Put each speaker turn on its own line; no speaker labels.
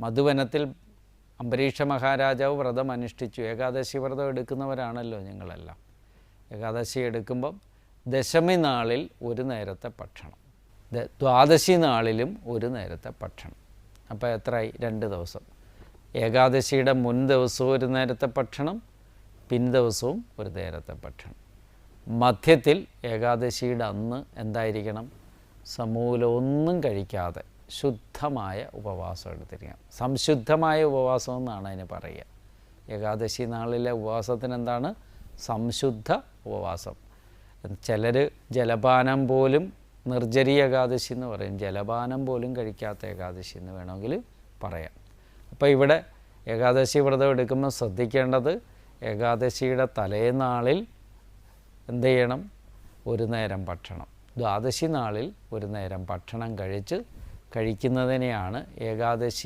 മധുവനത്തിൽ അംബരീഷ മഹാരാജാവ് വ്രതം അനുഷ്ഠിച്ചു. ഏകാദശി വ്രതം എടുക്കുന്നവരാണല്ലോ ഞങ്ങളെല്ലാം ഏകാദശി എടുക്കുമ്പം ദശമി നാളിൽ ഒരു നേരത്തെ ഭക്ഷണം. ദ്വാദശി നാളിലും ഒരു നേരത്തെ ഭക്ഷണം. അപ്പോൾ എത്രയായി രണ്ട് ദിവസം. ഏകാദശിയുടെ മുൻ ദിവസവും ഒരു നേരത്തെ ഭക്ഷണം പിൻ ദിവസവും ഒരു നേരത്തെ ഭക്ഷണം. മധ്യത്തിൽ ഏകാദശിയുടെ അന്ന് എന്തായിരിക്കണം? സമൂലം ഒന്നും കഴിക്കാതെ ശുദ്ധമായ ഉപവാസം എടുത്തിരിക്കണം സംശുദ്ധമായ ഉപവാസം എന്നാണ് അതിന് പറയുക. ഏകാദശി നാളിലെ ഉപവാസത്തിന് എന്താണ് സംശുദ്ധ ഉപവാസം. ചിലർ ജലപാനം പോലും നിർജരി ഏകാദശി എന്ന് പറയും. ജലപാനം പോലും കഴിക്കാത്ത ഏകാദശി എന്ന് വേണമെങ്കിൽ പറയാം. അപ്പോൾ ഇവിടെ ഏകാദശി വ്രതം എടുക്കുമ്പോൾ ശ്രദ്ധിക്കേണ്ടത് ഏകാദശിയുടെ തലേനാളിൽ എന്ത് ചെയ്യണം? ഒരു നേരം ഭക്ഷണം. ദ്വാദശി നാളിൽ ഒരു നേരം ഭക്ഷണം കഴിച്ച് കഴിക്കുന്നതിനെയാണ് ഏകാദശി